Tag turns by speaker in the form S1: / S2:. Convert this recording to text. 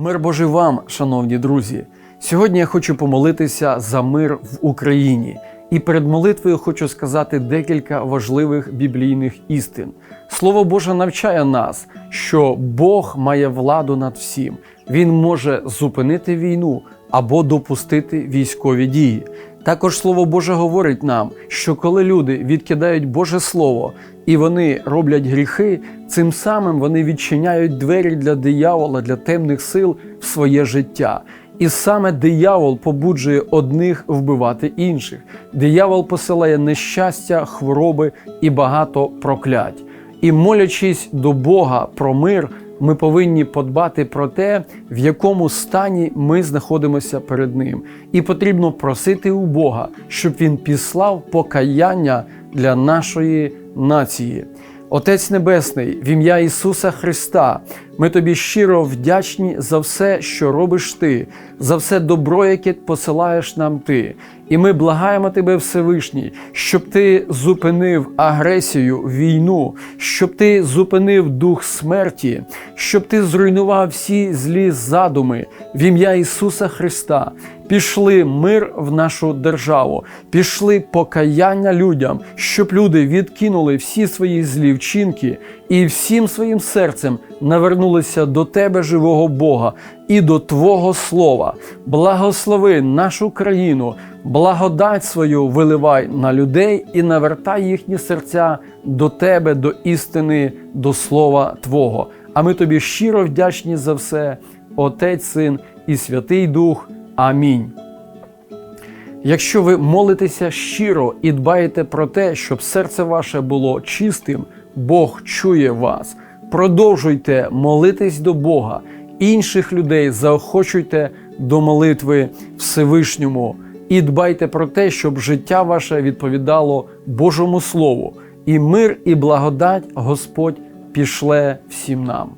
S1: Мир Божий вам, шановні друзі. Сьогодні я хочу помолитися за мир в Україні. І перед молитвою хочу сказати декілька важливих біблійних істин. Слово Боже навчає нас, що Бог має владу над всім. Він може зупинити війну або допустити військові дії. Також Слово Боже говорить нам, що коли люди відкидають Боже Слово і вони роблять гріхи, цим самим вони відчиняють двері для диявола, для темних сил в своє життя. І саме диявол побуджує одних вбивати інших. Диявол посилає нещастя, хвороби і багато проклять. І молячись до Бога про мир, ми повинні подбати про те, в якому стані ми знаходимося перед Ним. І потрібно просити у Бога, щоб Він післав покаяння для нашої нації. Отець Небесний, в ім'я Ісуса Христа, ми тобі щиро вдячні за все, що робиш ти, за все добро, яке посилаєш нам ти. І ми благаємо тебе, Всевишній, щоб ти зупинив агресію, війну, щоб ти зупинив дух смерті, щоб ти зруйнував всі злі задуми в ім'я Ісуса Христа. Пішли мир в нашу державу, пішли покаяння людям, щоб люди відкинули всі свої злі вчинки і всім своїм серцем навернулися до Тебе, живого Бога, і до Твого Слова. Благослови нашу країну, благодать свою виливай на людей і навертай їхні серця до Тебе, до істини, до Слова Твого. А ми тобі щиро вдячні за все, Отець, Син і Святий Дух. Амінь. Якщо ви молитеся щиро і дбаєте про те, щоб серце ваше було чистим, Бог чує вас. Продовжуйте молитись до Бога, інших людей заохочуйте до молитви Всевишньому і дбайте про те, щоб життя ваше відповідало Божому Слову, і мир і благодать Господь пішле всім нам.